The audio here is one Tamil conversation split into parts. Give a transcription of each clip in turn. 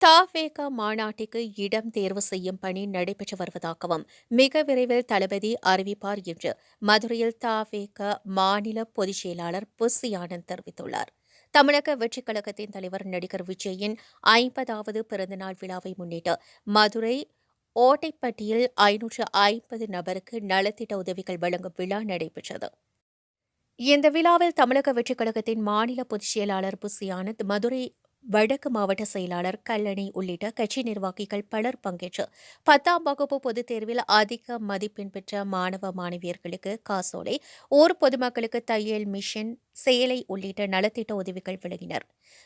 தாவேக மாநாட்டுக்கு இடம் தேர்வு செய்யும் பணி நடைபெற்று வருவதாகவும் மிக விரைவில் தளபதி அறிவிப்பார் என்று மதுரையில் தாவேக மாநில பொதுச் செயலாளர் புசி ஆனந்த் தெரிவித்துள்ளார். தமிழக வெற்றிக் கழகத்தின் தலைவர் நடிகர் விஜயின் ஐம்பதாவது பிறந்தநாள் விழாவை முன்னிட்டு மதுரை ஓட்டைப்பட்டியில் ஐநூற்று ஐம்பது நபருக்கு நலத்திட்ட உதவிகள் வழங்கும் விழா நடைபெற்றது. இந்த விழாவில் தமிழக வெற்றிக் கழகத்தின் மாநில பொதுச் செயலாளர் புசி ஆனந்த் மதுரை வடக்கு மாவட்ட செயலாளர் கல்லணை உள்ளிட்ட கட்சி நிர்வாகிகள் பலர் பங்கேற்று பத்தாம் வகுப்பு பொதுத் தேர்வில் அதிக மதிப்பெண் பெற்ற மாணவ மாணவியர்களுக்கு காசோலை ஊர் பொதுமக்களுக்கு தையல் மிஷன் செயலை உள்ளிட்ட நலத்திட்ட உதவிகள் வழங்கினர்.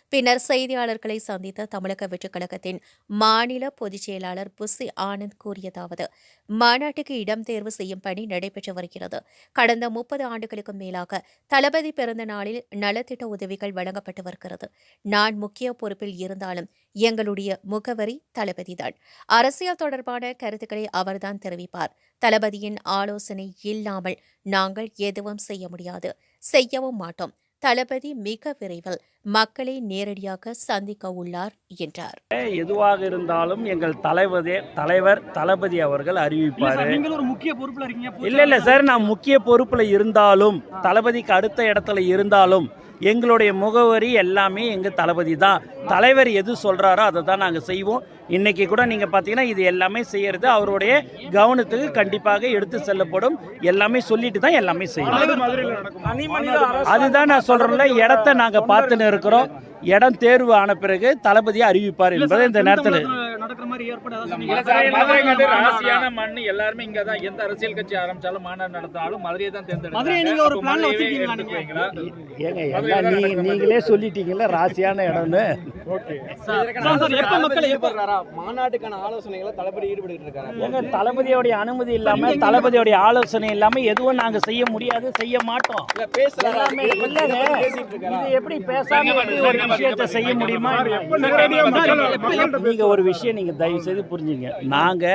பின்னர் செய்தியாளர்களை சந்தித்த தமிழக வெற்றிக் கழகத்தின் மாநில பொதுச் செயலாளர் புசி ஆனந்த் கூறியதாவது மாநாட்டுக்கு இடம் தேர்வு செய்யும் பணி நடைபெற்று வருகிறது. கடந்த முப்பது ஆண்டுகளுக்கும் மேலாக தளபதி பிறந்த நாளில் நலத்திட்ட உதவிகள் வழங்கப்பட்டு வருகிறது. நான் முக்கிய பொறுப்பில் இருந்தாலும் எங்களுடைய முகவரி தளபதிதான். அரசியல் தொடர்பான கருத்துக்களை அவர்தான் தெரிவிப்பார். தளபதியின் ஆலோசனை இல்லாமல் நாங்கள் எதுவும் செய்ய முடியாது. செய்யவும் மாட்டோம். தளபதி மிக விரைவில் மக்களை நேரடியாக சந்திக்க உள்ளார் என்றார். எதுவாக இருந்தாலும் எங்கள் தலைவதே தலைவர் தளபதி அவர்கள் அறிவிப்பார் சார், நீங்களும் ஒரு முக்கிய பொறுப்புல இருக்கீங்க இல்ல இல்ல சார் நான் முக்கிய பொறுப்புல இருந்தாலும் தளபதிக்கு அடுத்த இடத்துல இருந்தாலும் எங்களுடைய முகவரி எல்லாமே எங்க தளபதி தான். தலைவர் எது சொல்றாரோ அதை தான் நாங்க செய்வோம். இன்னைக்கு கூட நீங்க பாத்தீங்கன்னா இது எல்லாமே செய்யறது அவருடைய கவனத்துக்கு கண்டிப்பாக எடுத்து செல்லப்படும். எல்லாமே சொல்லிட்டு தான் எல்லாமே செய்யணும் அதுதான் நான் சொல்றேன்ல இடத்த நாங்க பார்த்துன்னு இருக்கிறோம். இடம் தேர்வு ஆன பிறகு தளபதி அறிவிப்பார் என்பதை இந்த நேரத்தில் நடக்கிற மாதிரி ஏற்பாடு ஏதாவது இல்ல சொன்னீங்களா? சார், மதுரைங்கிறது ராசியான மண் எல்லாருமே இங்க தான் எந்த அரசியல் கட்சி ஆரம்பிச்சாலும் மாநாடு நடத்தினாலும் மதுரையை தான் தேர்ந்தெடுத்தாங்க மதுரையை நீங்க ஒரு பிளான்ல வச்சிருக்கீங்களா? ஏங்க நீங்களே சொல்லிட்டீங்கல்ல ராசியான இடம்னு. சார், சார், எப்ப மக்கள் எப்ப மாநாட்டுக்கான ஆலோசனைகளை தளபதி ஈடுபட்டு இருக்காரு. ஏங்க தளபதியோடைய அனுமதி இல்லாம தளபதியோடைய ஆலோசனை இல்லாம எதுவும் நாங்க செய்ய முடியாது செய்ய மாட்டோம். இது எப்படி பேசாம ஒரு விஷயத்தை செய்ய முடியுமா? நீங்க ஒரு விஷயம் நீங்க தயவு செய்து புரிஞ்சுங்க. நாங்க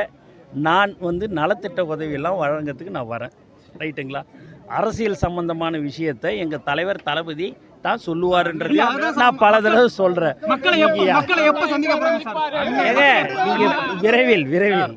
நான் வந்து நலத்திட்ட உதவியெல்லாம் வழங்கறதுக்கு நான் வரேன். ரைட்டுங்களா? அரசியல் சம்பந்தமான விஷயத்தை எங்க தலைவர் தளபதி தான் சொல்லுவாருன்றது நான் பல தடவை நீங்க விரைவில் விரைவில்.